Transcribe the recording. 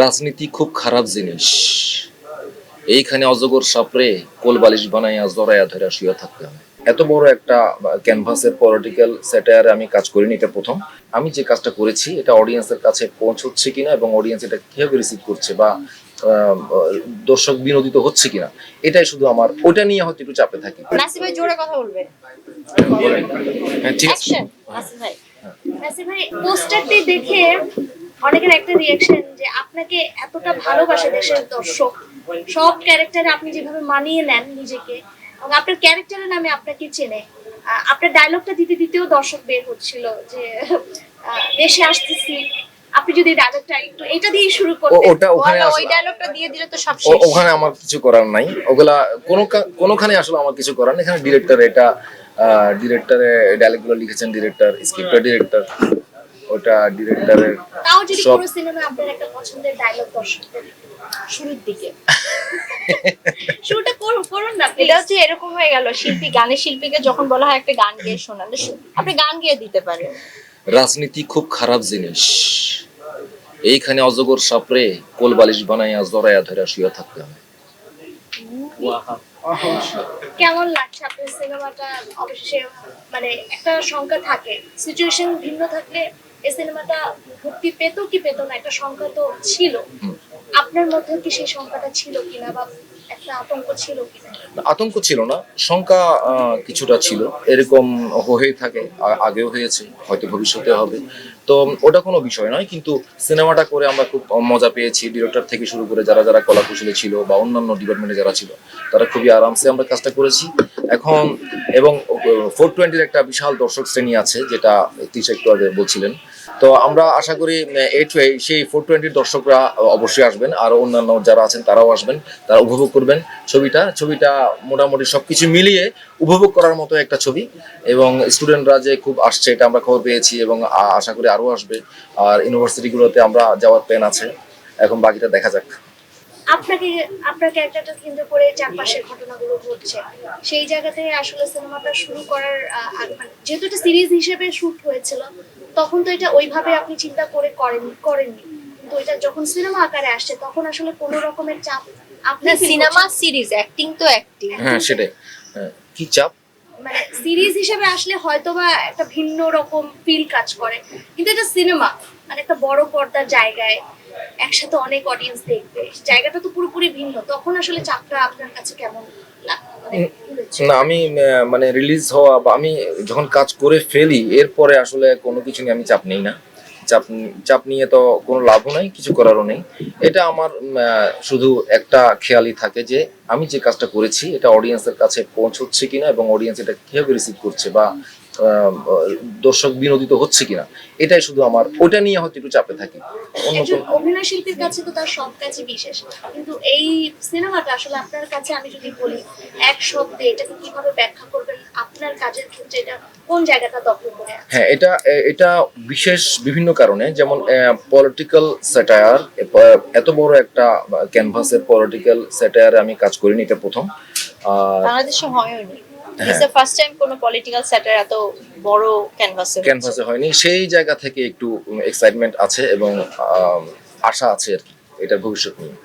রাজনীতি খুব খারাপ জিনিস। এইখানে অজগর সাপড়ে কোল বালিশ বানাইয়া জড়াইয়া ধরে শুয়ে থাকতে হয়। এত বড় একটা ক্যানভাসের পলিটিক্যাল সেটায়ারে আমি কাজ করিনি এটা প্রথম। আমি যে কাজটা করেছি এটা অডিয়েন্সের কাছে পৌঁছচ্ছে কিনা এবং অডিয়েন্স এটা কীভাবে রিসিভ করছে বা দর্শক বিনোদিত হচ্ছে কিনা এটাই শুধু আমার ওটা নিয়ে হয়তো একটু চাপে থাকি। জোরে কথা বলবেন হ্যাঁ ঠিক আছে। ভাই। ভাই পোস্টারটি দেখে অনেকের একটা রিয়াকশন যে আপনাকে এতটা ভালোবাসে দেশের দর্শক। সব ক্যারেক্টারে আপনি যেভাবে মানিয়ে নেন নিজেকে এবং আপনার ক্যারেক্টারের নামে আপনাকে চেনে। আপনার ডায়লগটা দিতে দিতেও দর্শক বের হচ্ছিল যে দেশে আসতেছি। আপনি যদি ডায়লগটা একটু এটা দিয়ে শুরু করতেন। ওটা ওখানে ওই ডায়লগটা দিয়ে দিলে তো সব শেষ। ওখানে আমার কিছু করার নাই। ওগুলা কোনো কোনোখানে আসলে আমার কিছু করার নেই। এখানে ডিরেক্টর এটা ডিরেক্টরে লিখেছেন ডিরেক্টর ডিরেক্টর ওটা ডিরেক্টরের তাও যদি পুরো সিনেমা আপনার একটা পছন্দের ডায়লগ দর্শকদের শুরুর দিকে। শুরুটা করুন করুন না এটা হচ্ছে এরকম হয়ে গেল শিল্পী গানের শিল্পীকে যখন বলা হয় একটা গান গেয়ে শোনান আপনি গান গেয়ে দিতে পারেন। রাজনীতি খুব খারাপ জিনিস। এইখানে অজগর সাপড়ে কোল বালিশ বানাইয়া জড়াইয়া ধরে শুয়ে থাকতে হয়। কেমন লাগছে আপনার সিনেমাটা অবশেষে মানে একটা সংখ্যা থাকে সিচুয়েশন ভিন্ন থাকলে এই সিনেমাটা মুক্তি পেত কি পেত না, একটা সংখ্যা তো ছিল। আপনার মধ্যে কি সেই সংখ্যাটা ছিল কিনা বা আতঙ্ক ছিল না, শঙ্কা কিছুটা ছিল। এরকম হয়ে থাকে আগেও হয়েছে, হয়তো ভবিষ্যতে হবে। তো ওটা কোনো বিষয় নয়, কিন্তু সিনেমাটা করে আমরা খুব মজা পেয়েছি। ডিরেক্টর থেকে শুরু করে যারা যারা কলা কুশলী ছিল বা অন্যান্য ডিপার্টমেন্টে যারা ছিল, তারা খুবই আরামসে আমরা কাজটা করেছি। এখন এবং ফোর টোয়েন্টির একটা বিশাল দর্শক শ্রেণি আছে, যেটা তিস একটু আগে বলছিলেন। তো আমরা আশা করি এই সেই ফোর টোয়েন্টির দর্শকরা অবশ্যই আসবেন, আর অন্যান্য যারা আছেন তারাও আসবেন, তারা উপভোগ করবেন ছবিটা। ছবিটা মোটামুটি সবকিছু মিলিয়ে উপভোগ করার মতো একটা ছবি, এবং স্টুডেন্টরা যে খুব আসছে, এটা আমরা খবর পেয়েছি এবং আশা করি আরও আসবে। আর ইউনিভার্সিটিগুলোতে আমরা যাওয়ার প্ল্যান আছে। এখন বাকিটা দেখা যাক। আপনাকে আপনার ক্যারেক্টারটা কেন্দ্র করে চারপাশের ঘটনাগুলো ঘটছে। সেই জায়গা থেকে আসলে সিনেমাটা শুরু করার আগে মানে যেহেতু এটা সিরিজ হিসেবে শুট হয়েছিল তখন তো এটা ওইভাবে আপনি চিন্তা করে করেন করেননি। কিন্তু এটা যখন সিনেমা আকারে আসছে তখন আসলে কোনো রকমের চাপ আপনি না feel সিনেমা সিরিজ অ্যাক্টিং তো অ্যাক্টিং। হ্যাঁ সেটাই। হ্যাঁ, কি চাপ। মানে সিরিজ হিসেবে আসলে হয়তো বা একটা ভিন্ন রকম ফিল কাজ করে। কিন্তু এটা সিনেমা মানে একটা বড় পর্দার জায়গায় একসাথে অনেক অডিয়েন্স দেখবে। জায়গাটা তো পুরোপুরি ভিন্ন। তখন আসলে চাপটা আপনার কাছে কেমন মানে? না আমি মানে রিলিজ হওয়া বা আমি যখন কাজ করে ফেলি এরপরে আসলে কোনো কিছু নিয়ে আমি চাপ নেই না। চাপ চাপ নিয়ে তো কোনো লাভও নেই, কিছু করারও নেই। এটা আমার শুধু একটা খেয়ালই থাকে যে আমি যে কাজটা করেছি, এটা অডিয়েন্সের কাছে পৌঁছচ্ছে কিনা এবং অডিয়েন্স এটা কীভাবে রিসিভ করছে বা দর্শক বিনোদিত হচ্ছে কিনা এটাই শুধু আমার ওটা নিয়ে হয়তো একটু চাপে থাকি। অভিনয় শিল্পীর কাছে তো তার সব কাজই বিশেষ। কিন্তু এই সিনেমাটা আসলে আপনার কাছে আমি যদি বলি এক শব্দে এটাকে কীভাবে ব্যাখ্যা করবেন? আপনার কাজের ক্ষেত্রে এটা কোন জায়গাটা দখল করে হ্যাঁ এটা এটা বিশেষ বিভিন্ন কারণে যেমন পলিটিক্যাল স্যাটায়ার এত বড় একটা ক্যানভাসের পলিটিক্যাল স্যাটায়ারে আমি কাজ করিনি এটা প্রথম। বাংলাদেশে হয়নি হ্যাঁ। ইটস ফার্স্ট টাইম কোনো পলিটিক্যাল স্যাটার এত বড় ক্যানভাসে ক্যানভাসে হয়নি। সেই জায়গা থেকে একটু এক্সাইটমেন্ট আছে এবং আশা আছে আর কি। এটার ভবিষ্যৎ নিয়ে।